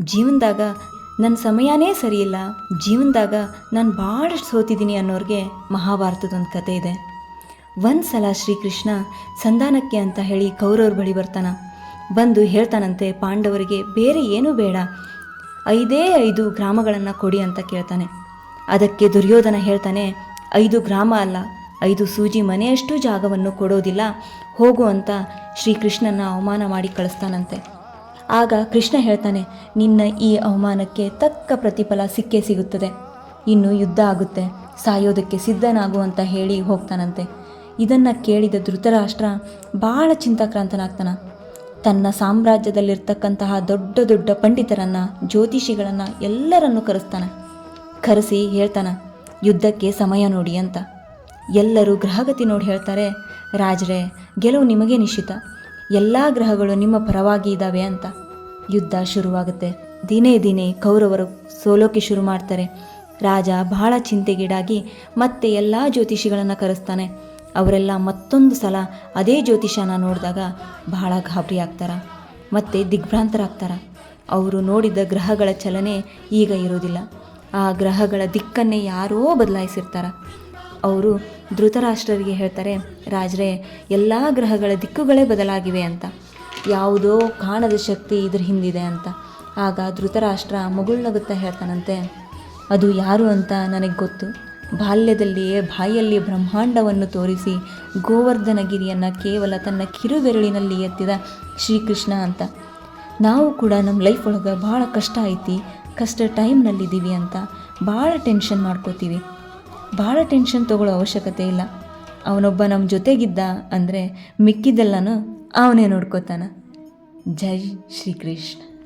ಜೀವನದಾಗ ನನ್ನ ಸಮಯನೇ ಸರಿಯಿಲ್ಲ. ಜೀವನದಾಗ ನಾನು ಭಾಳಷ್ಟು ಸೋತಿದ್ದೀನಿ ಅನ್ನೋರಿಗೆ ಮಹಾಭಾರತದೊಂದು ಕತೆ ಇದೆ. ಒಂದು ಸಲ ಶ್ರೀಕೃಷ್ಣ ಸಂಧಾನಕ್ಕೆ ಅಂತ ಹೇಳಿ ಕೌರವ್ರ ಬಳಿ ಬರ್ತಾನ. ಬಂದು ಹೇಳ್ತಾನಂತೆ, ಪಾಂಡವರಿಗೆ ಬೇರೆ ಏನೂ ಬೇಡ. ಐದೇ ಐದು ಗ್ರಾಮಗಳನ್ನು ಕೊಡಿ ಅಂತ ಕೇಳ್ತಾನೆ. ಅದಕ್ಕೆ ದುರ್ಯೋಧನ ಹೇಳ್ತಾನೆ, ಐದು ಗ್ರಾಮ ಅಲ್ಲ, ಐದು ಸೂಜಿ ಮನೆಯಷ್ಟು ಜಾಗವನ್ನು ಕೊಡೋದಿಲ್ಲ. ಹೋಗು ಅಂತ ಶ್ರೀಕೃಷ್ಣನ ಅವಮಾನ ಮಾಡಿ ಕಳಿಸ್ತಾನಂತೆ. ಆಗ ಕೃಷ್ಣ ಹೇಳ್ತಾನೆ, ನಿನ್ನ ಈ ಅವಮಾನಕ್ಕೆ ತಕ್ಕ ಪ್ರತಿಫಲ ಸಿಕ್ಕೇ ಸಿಗುತ್ತದೆ. ಇನ್ನು ಯುದ್ಧ ಆಗುತ್ತೆ, ಸಾಯೋದಕ್ಕೆ ಸಿದ್ಧನಾಗು ಅಂತ ಹೇಳಿ ಹೋಗ್ತಾನಂತೆ. ಇದನ್ನು ಕೇಳಿದ ಧೃತರಾಷ್ಟ್ರ ಭಾಳ ಚಿಂತಾಕ್ರಾಂತನಾಗ್ತಾನ. ತನ್ನ ಸಾಮ್ರಾಜ್ಯದಲ್ಲಿರ್ತಕ್ಕಂತಹ ದೊಡ್ಡ ದೊಡ್ಡ ಪಂಡಿತರನ್ನು, ಜ್ಯೋತಿಷಿಗಳನ್ನು ಎಲ್ಲರನ್ನು ಕರೆಸ್ತಾನೆ. ಕರೆಸಿ ಹೇಳ್ತಾನ, ಯುದ್ಧಕ್ಕೆ ಸಮಯ ನೋಡಿ ಅಂತ. ಎಲ್ಲರೂ ಗ್ರಹಗತಿ ನೋಡಿ ಹೇಳ್ತಾರೆ, ರಾಜರೇ, ಗೆಲುವು ನಿಮಗೆ ನಿಶ್ಚಿತ. ಎಲ್ಲ ಗ್ರಹಗಳು ನಿಮ್ಮ ಪರವಾಗಿ ಇದ್ದಾವೆ ಅಂತ ಯುದ್ಧ ಶುರುವಾಗುತ್ತೆ. ದಿನೇ ದಿನೇ ಕೌರವರು ಸೋಲೋಕೆ ಶುರು ಮಾಡ್ತಾರೆ. ರಾಜ ಬಹಳ ಚಿಂತೆಗೀಡಾಗಿ ಮತ್ತೆ ಎಲ್ಲ ಜ್ಯೋತಿಷಿಗಳನ್ನು ಕರೆಸ್ತಾನೆ. ಅವರೆಲ್ಲ ಮತ್ತೊಂದು ಸಲ ಅದೇ ಜ್ಯೋತಿಷನ ನೋಡಿದಾಗ ಬಹಳ ಗಾಬರಿ ಆಗ್ತಾರ. ಮತ್ತು ದಿಗ್ಭ್ರಾಂತರಾಗ್ತಾರ. ಅವರು ನೋಡಿದ ಗ್ರಹಗಳ ಚಲನೆ ಈಗ ಇರೋದಿಲ್ಲ. ಆ ಗ್ರಹಗಳ ದಿಕ್ಕನ್ನೇ ಯಾರೋ ಬದಲಾಯಿಸಿರ್ತಾರ. ಅವರು ಧೃತರಾಷ್ಟ್ರರಿಗೆ ಹೇಳ್ತಾರೆ, ರಾಜರೇ, ಎಲ್ಲ ಗ್ರಹಗಳ ದಿಕ್ಕುಗಳೇ ಬದಲಾಗಿವೆ ಅಂತ. ಯಾವುದೋ ಕಾಣದ ಶಕ್ತಿ ಇದ್ರ ಹಿಂದಿದೆ ಅಂತ. ಆಗ ಧೃತರಾಷ್ಟ್ರ ಮಗುಳ್ನಗುತ್ತಾ ಹೇಳ್ತಾನಂತೆ, ಅದು ಯಾರು ಅಂತ ನನಗೆ ಗೊತ್ತು. ಬಾಲ್ಯದಲ್ಲಿಯೇ ಬಾಯಲ್ಲಿ ಬ್ರಹ್ಮಾಂಡವನ್ನು ತೋರಿಸಿ ಗೋವರ್ಧನಗಿರಿಯನ್ನು ಕೇವಲ ತನ್ನ ಕಿರುಬೆರಳಿನಲ್ಲಿ ಎತ್ತಿದ ಶ್ರೀಕೃಷ್ಣ ಅಂತ. ನಾವು ಕೂಡ ನಮ್ಮ ಲೈಫ್ ಒಳಗೆ ಭಾಳ ಕಷ್ಟ ಐತಿ, ಕಷ್ಟ ಟೈಮ್ನಲ್ಲಿದ್ದೀವಿ ಅಂತ. ಭಾಳ ಟೆನ್ಷನ್ ಮಾಡ್ಕೋತೀವಿ. ಭಾಳ ಟೆನ್ಷನ್ ತೊಗೊಳ್ಳೋ ಅವಶ್ಯಕತೆ ಇಲ್ಲ. ಅವನೊಬ್ಬ ನಮ್ಮ ಜೊತೆಗಿದ್ದ ಅಂದರೆ ಮಿಕ್ಕಿದ್ದೆಲ್ಲನೂ ಅವನೇ ನೋಡ್ಕೋತಾನ. ಜೈ ಶ್ರೀಕೃಷ್ಣ.